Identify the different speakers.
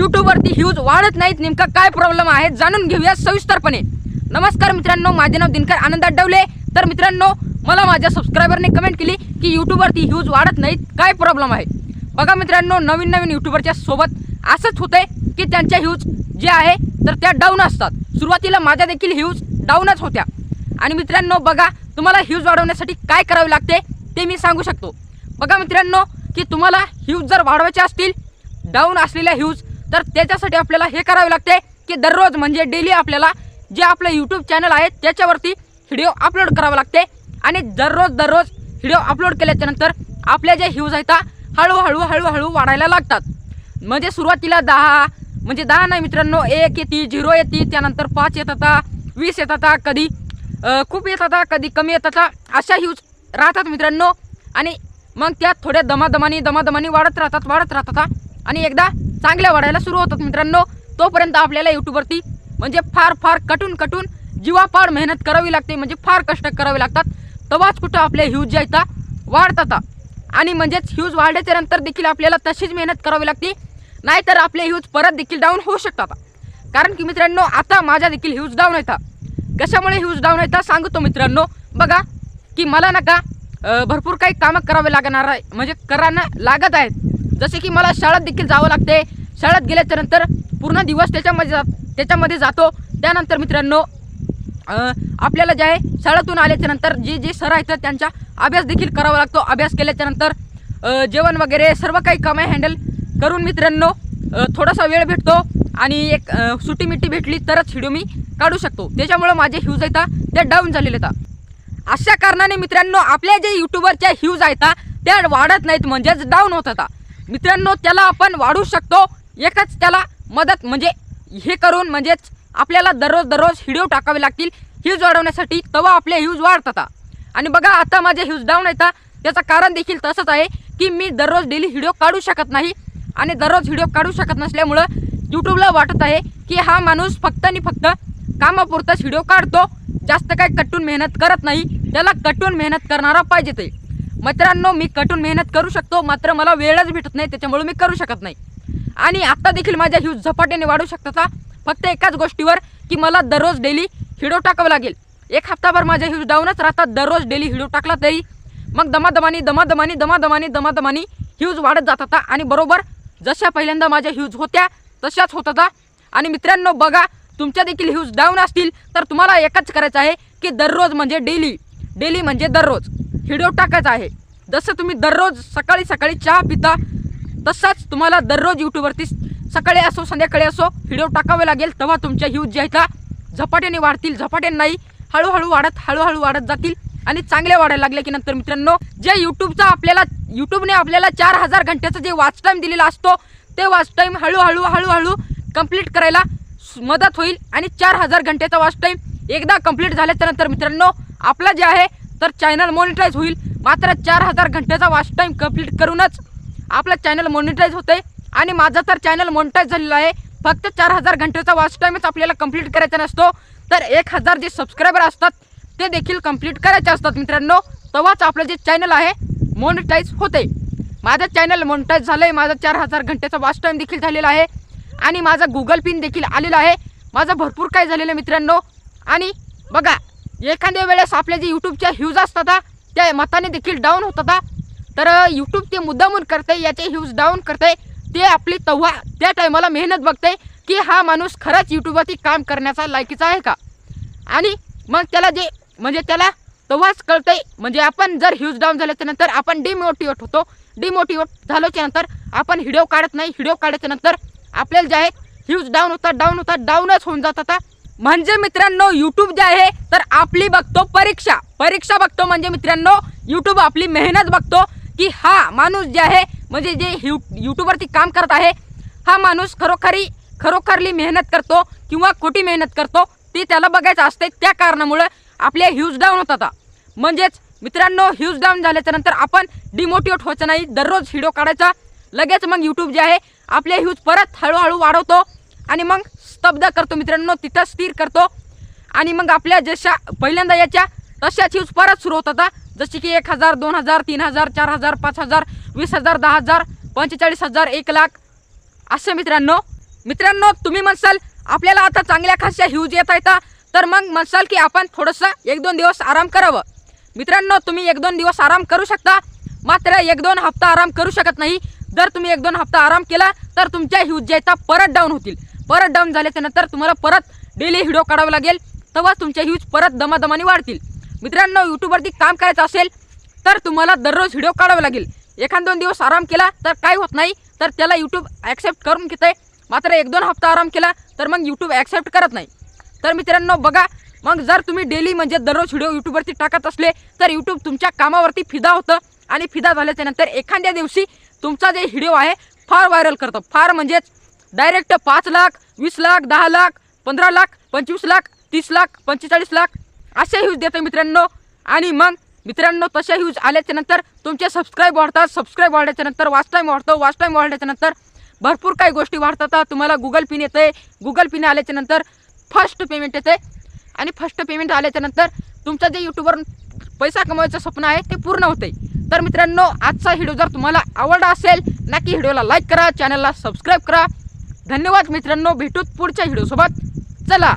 Speaker 1: यूट्यूबवरती ह्यूज वाढत नाहीत नेमका काय प्रॉब्लेम आहे जाणून घेऊया सविस्तरपणे नमस्कार मित्रांनो माझे नाव दिनकर आनंद अडवले तर मित्रांनो मला माझ्या सबस्क्रायबरने कमेंट केली की यूट्यूबवरती ह्यूज वाढत नाहीत काय प्रॉब्लेम आहे बघा मित्रांनो नवीन नवीन यूट्यूबरच्या सोबत असंच होतंय की त्यांच्या ह्यूज जे आहे तर त्या डाऊन असतात सुरुवातीला माझ्या देखील ह्यूज डाऊनच होत्या आणि मित्रांनो बघा तुम्हाला ह्यूज वाढवण्यासाठी काय करावे लागते ते मी सांगू शकतो बघा मित्रांनो की तुम्हाला ह्यूज जर वाढवायचे असतील डाऊन असलेल्या ह्यूज तर त्याच्यासाठी आपल्याला हे करावे लागते की दररोज म्हणजे डेली आपल्याला जे आपलं यूट्यूब चॅनल आहे त्याच्यावरती व्हिडिओ अपलोड करावा लागते आणि दररोज दररोज व्हिडिओ अपलोड केल्याच्यानंतर आपल्या ज्या ह्यूज आहेत हळूहळू हळूहळू वाढायला लागतात म्हणजे सुरुवातीला दहा म्हणजे दहा नाही मित्रांनो एक येते झिरो येते त्यानंतर पाच येत होता वीस येत होता कधी खूप येत होता कधी कमी येत होता अशा ह्यूज राहतात मित्रांनो आणि मग त्या थोड्या दमादमानी दमादमानी वाढत राहतात वाढत राहतात आणि एकदा चांगल्या वाढायला सुरू होतात मित्रांनो तोपर्यंत आपल्याला यूट्यूबवरती म्हणजे फार फार कटून कटून जीवापाड मेहनत करावी लागते म्हणजे फार कष्ट करावे लागतात तेव्हाच कुठं आपले ह्यूज आहेत वाढतात आणि म्हणजेच ह्यूज वाढल्याच्या नंतर देखील आपल्याला तशीच मेहनत करावी लागते नाहीतर आपले ह्यूज परत देखील डाऊन होऊ शकतात कारण की मित्रांनो आता माझ्या देखील ह्यूज डाऊन येतात कशामुळे ह्यूज डाऊन येतात सांगतो मित्रांनो बघा की मला नका भरपूर काही कामं करावे लागणार आहे म्हणजे करायला लागत आहेत जसे की मला शाळेत देखील जावं लागते शाळेत गेल्याच्या नंतर पूर्ण दिवस त्याच्यामध्ये जा त्याच्यामध्ये जातो त्यानंतर मित्रांनो आपल्याला जे आहे शाळेतून आल्याच्यानंतर जे जे सर आहेत त्यांचा अभ्यास देखील करावा लागतो अभ्यास केल्याच्यानंतर जेवण वगैरे सर्व काही कामे हँडल करून मित्रांनो थोडासा वेळ भेटतो आणि एक सुटी मिट्टी भेटली तरच व्हिडिओ मी काढू शकतो त्याच्यामुळं माझे ह्यूज आहेत ते डाऊन झालेले होता अशा कारणाने मित्रांनो आपल्या जे यूट्यूबरच्या ह्यूज आहेत त्या वाढत नाहीत म्हणजेच डाऊन होत होता मित्रांनो त्याला आपण वाढू शकतो एकच त्याला मदत म्हणजे हे करून म्हणजेच आपल्याला दररोज दररोज हिडिओ टाकावे लागतील ह्यूज वाढवण्यासाठी तेव्हा आपले ह्यूज वाढतात आणि बघा आता माझे ह्यूज डाऊन येतात त्याचं कारण देखील तसंच आहे की मी दररोज डेली व्हिडिओ काढू शकत नाही आणि दररोज व्हिडिओ काढू शकत नसल्यामुळं यूट्यूबला वाटत आहे की हा माणूस फक्त आणि फक्त कामापुरताच व्हिडिओ काढतो जास्त काय कटून मेहनत करत नाही त्याला कटून मेहनत करणारा पाहिजे ते मित्रांनो मी कठून मेहनत करू शकतो मात्र मला वेळच भेटत नाही त्याच्यामुळे मी करू शकत नाही आणि आत्ता देखील माझ्या ह्यूज झपाट्याने वाढू शकतात फक्त एकाच गोष्टीवर की मला दररोज डेली हिडो टाकावं लागेल एक हप्ताभर माझ्या ह्यूज डाऊनच राहतात दररोज डेली हिडो टाकला तरी मग दमादमानी दमादमानी दमादमानी दमादमानी ह्यूज वाढत जात होता आणि बरोबर जशा पहिल्यांदा माझ्या ह्यूज होत्या तशाच होत होता आणि मित्रांनो बघा तुमच्या देखील ह्यूज डाऊन असतील तर तुम्हाला एकच करायचं आहे की दररोज म्हणजे डेली डेली म्हणजे दररोज व्हिडिओ टाकायचा आहे जसं तुम्ही दररोज सकाळी सकाळी चहा पिता तसाच तुम्हाला दररोज यूट्यूबवरती सकाळी असो संध्याकाळी असो व्हिडिओ टाकावे लागेल तेव्हा तुमच्या ह्यूज ज्या झपाट्याने वाढतील झपाट्याने नाही हळूहळू वाढत हळूहळू वाढत जातील आणि चांगले वाढायला लागले की नंतर मित्रांनो जे युट्यूबचा आपल्याला युट्यूबने आपल्याला चार हजार घंट्याचा जे वॉच टाईम दिलेला असतो ते वॉच टाईम हळूहळू हळूहळू कंप्लीट करायला मदत होईल आणि चार हजार घंट्याचा वॉच टाईम एकदा कंप्लीट झाल्याच्यानंतर मित्रांनो आपला जे आहे तर चॅनल मॉनिटाईज होईल मात्र चार हजार घंट्याचा वॉच टाईम कम्प्लीट करूनच आपलं चॅनल मॉनिटाईज होते आणि माझा तर चॅनल मॉनिटाईज झालेला आहे फक्त चार हजार घंट्याचा वॉच टाईमच आपल्याला कंप्लीट करायचा नसतो तर एक हजार जे सबस्क्रायबर असतात ते देखील कंप्लीट करायचे असतात मित्रांनो तेव्हाच आपलं जे चॅनल आहे मॉनिटाईज होते माझं चॅनल मॉनिटाईज झालं आहे माझा चार हजार घंट्याचा वॉच टाईम देखील झालेला आहे आणि माझा गुगल पिन देखील आलेला आहे माझं भरपूर काय झालेलं मित्रांनो आणि बघा एखाद्या वेळेस आपल्या जे यूट्यूबच्या ह्यूज असतात त्या मताने देखील डाऊन होतात तर यूट्यूब ते मुद्दामून करते याचे ह्यूज डाऊन करते ते आपली तव्हा त्या टायमाला मेहनत बघते की हा माणूस खरंच यूट्यूबवरती काम करण्याचा लायकीचा आहे का आणि मग त्याला जे म्हणजे त्याला तव्हाच कळते म्हणजे आपण जर ह्यूज डाऊन झाल्याच्या नंतर आपण डिमोटिवेट होतो डिमोटिवेट झाल्याच्या आपण व्हिडिओ काढत नाही व्हिडिओ काढायच्या नंतर आपल्याला जे आहे ह्यूज डाऊन होता डाऊन होता डाऊनच होऊन जात आता म्हणजे मित्रांनो यूट्यूब जे आहे तर आपली बघतो परीक्षा परीक्षा बघतो म्हणजे मित्रांनो युट्यूब आपली मेहनत बघतो की हा माणूस जे आहे म्हणजे जे युट्यूबवरती यूट्यूबवरती काम करत आहे हा माणूस खरोखरी खरोखरली मेहनत करतो किंवा खोटी मेहनत करतो ती त्याला बघायचं असते त्या कारणामुळे आपले ह्यूज डाऊन होतात म्हणजेच मित्रांनो ह्यूज डाऊन झाल्याच्या नंतर आपण डिमोटिवेट व्हायचं नाही दररोज व्हिडिओ काढायचा लगेच मग यूट्यूब जे आहे आपले ह्यूज परत हळूहळू वाढवतो आणि मग स्तब्ध करतो मित्रांनो तिथं स्थिर करतो आणि मग आपल्या जशा पहिल्यांदा याच्या तशाच यूज परत सुरू होत होता जसे की एक हजार दोन हजार तीन हजार चार हजार पाच हजार वीस हजार दहा हजार पंचेचाळीस हजार एक लाख असं मित्रांनो मित्रांनो तुम्ही म्हणसाल आपल्याला आता चांगल्या खासच्या ह्यूज येत आहेत तर मग म्हणसाल की आपण थोडंसं एक दोन दिवस आराम करावं मित्रांनो तुम्ही एक दोन दिवस आराम करू शकता मात्र एक दोन हप्ता आराम करू शकत नाही जर तुम्ही एक दोन हप्ता आराम केला तर तुमच्या ह्यूज ज्या परत डाऊन होतील परत डाऊन झाल्याच्या नंतर तुम्हाला परत डेली व्हिडिओ काढावा लागेल तेव्हा तुमच्या व्ह्यूज परत दमादमाने वाढतील मित्रांनो यूट्यूबवरती काम करायचं असेल तर तुम्हाला दररोज व्हिडिओ काढावा लागेल एखाद दोन दिवस आराम केला तर काय होत नाही तर त्याला यूट्यूब ॲक्सेप्ट करून आहे मात्र एक दोन हप्ता आराम केला तर मग यूट्यूब ॲक्सेप्ट करत नाही तर मित्रांनो बघा मग जर तुम्ही डेली म्हणजे दररोज व्हिडिओ यूट्यूबवरती टाकत असले तर यूट्यूब तुमच्या कामावरती फिदा होतं आणि फिदा झाल्याच्यानंतर एखाद्या दिवशी तुमचा जे व्हिडिओ आहे फार व्हायरल करतं फार म्हणजेच डायरेक्ट पाच लाख वीस लाख दहा लाख पंधरा लाख पंचवीस लाख तीस लाख पंचेचाळीस लाख असे ह्यूज देतो मित्रांनो आणि मग मित्रांनो तशा ह्यूज आल्याच्यानंतर तुमचे सबस्क्राईब वाढतात सबस्क्राईब वाढल्याच्यानंतर वाच टाईम वाढतो वॉच टाईम वाढल्याच्यानंतर भरपूर काही गोष्टी वाढतात तुम्हाला गुगल पिन येते गुगल पिन आल्याच्यानंतर फर्स्ट पेमेंट येते आणि फर्स्ट पेमेंट आल्याच्यानंतर तुमचा जे यूट्यूबवरून पैसा कमवायचं स्वप्न आहे ते पूर्ण होते तर मित्रांनो आजचा व्हिडिओ जर तुम्हाला आवडला असेल नक्की व्हिडिओला लाईक करा चॅनलला सबस्क्राईब करा धन्यवाद मित्रांनो भेटूत पुढच्या व्हिडिओसोबत चला